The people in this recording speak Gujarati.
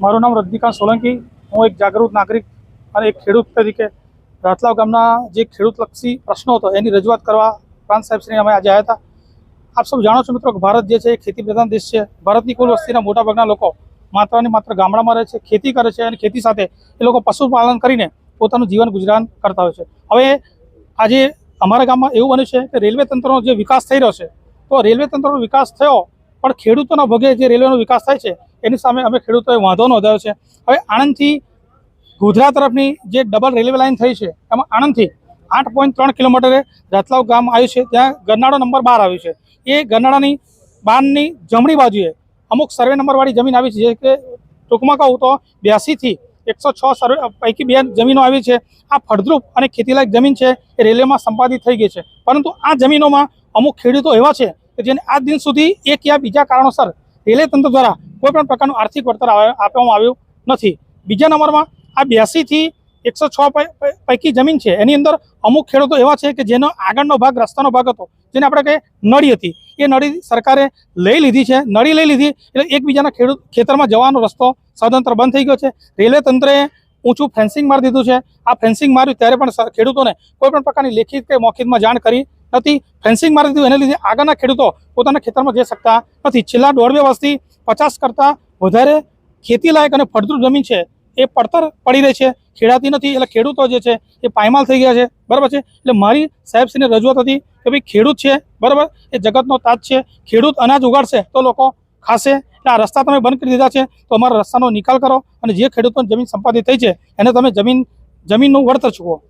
મારું નામ રજનીકાંત સોલંકી. હું એક જાગૃત નાગરિક અને એક ખેડૂત તરીકે રાતલાવ ગામના જે ખેડૂતલક્ષી પ્રશ્નો હતો એની રજૂઆત કરવા પ્રાંત સાહેબશ્રી અમે આજે આવ્યા હતા. આપ સૌ જાણો છો મિત્રો કે ભારત જે છે એ ખેતી પ્રધાન દેશ છે. ભારતની કુલ વસ્તીના મોટાભાગના લોકો માત્ર ને માત્ર ગામડામાં રહે છે, ખેતી કરે છે અને ખેતી સાથે એ લોકો પશુપાલન કરીને પોતાનું જીવન ગુજરાન કરતા હોય છે. હવે આજે અમારા ગામમાં એવું બન્યું છે કે રેલવે તંત્રનો જે વિકાસ થઈ રહ્યો છે, તો રેલવે તંત્રનો વિકાસ થયો પણ ખેડૂતોના ભોગે જે રેલવેનો વિકાસ થાય છે એની સામે અમે ખેડૂતોએ વાંધો નોંધાયો છે. હવે આણંદથી ગોધરા તરફની જે ડબલ રેલવે લાઇન થઈ છે, એમાં આણંદથી આઠ પોઈન્ટ ત્રણ કિલોમીટરે રતલાવ ગામ આવ્યું છે, ત્યાં ગરનાળો નંબર બાર આવ્યું છે. એ ગરનાળાની બારની જમણી બાજુએ અમુક સર્વે નંબરવાળી જમીન આવી છે, જે કે ટૂંકમાં કહું તો બ્યાસીથી એકસો છ સર્વે પૈકી બે જમીનો આવી છે. આ ફળદ્રુપ અને ખેતીલાયક જમીન છે, એ રેલવેમાં સંપાદિત થઈ ગઈ છે. પરંતુ આ જમીનોમાં અમુક ખેડૂતો એવા છે કે જેને આજ દિન સુધી એક યા બીજા કારણોસર રેલવે તંત્ર દ્વારા કોઈ પણ પ્રકારનું આર્થિક વળતર આપવામાં આવ્યું નથી. બીજા નંબરમાં આ બ્યાસીથી એકસો છ પૈકી જમીન છે. એની અંદર અમુક ખેડૂતો એવા છે કે જેનો આગળનો ભાગ રસ્તાનો ભાગ હતો, જેને આપણે કહીએ નળી હતી. એ નળી સરકારે લઈ લીધી છે. નળી લઈ લીધી એટલે એકબીજાના ખેડૂત ખેતરમાં જવાનો રસ્તો સ્વતંત્ર બંધ થઈ ગયો છે. રેલવે તંત્રએ ઊંચું ફેન્સિંગ મારી દીધું છે. આ ફેન્સિંગ માર્યું ત્યારે પણ ખેડૂતોને કોઈ પણ પ્રકારની લેખિત કે મોખિતમાં જાણ કરી નથી. ફેન્સિંગ મારી દીધું, એને લીધે આગળના ખેડૂતો પોતાના ખેતરમાં જઈ શકતા નથી. છેલ્લા દોઢ બે વર્ષથી પચાસ કરતાં વધારે ખેતીલાયક અને ફળદ્રુપ જમીન છે. એ પડતર પડી રહી છે. ખેડાતી નથી, એટલે ખેડૂતો જે છે એ પાયમાલ થઈ ગયા છે. બરાબર છે? એટલે મારી સાહેબશ્રીને રજૂઆત હતી કે ભાઈ ખેડૂત છે, બરાબર? એ જગતનો તાજ છે. ખેડૂત અનાજ ઉગાડશે તો લોકો ખાશે. એટલે આ રસ્તા તમે બંધ કરી દીધા છે. તો અમારા રસ્તાનો નિકાલ કરો અને જે ખેડૂતોની જમીન સંપાદિત થઈ છે, એને તમે જમીન, જમીનનું વળતર ચૂકવો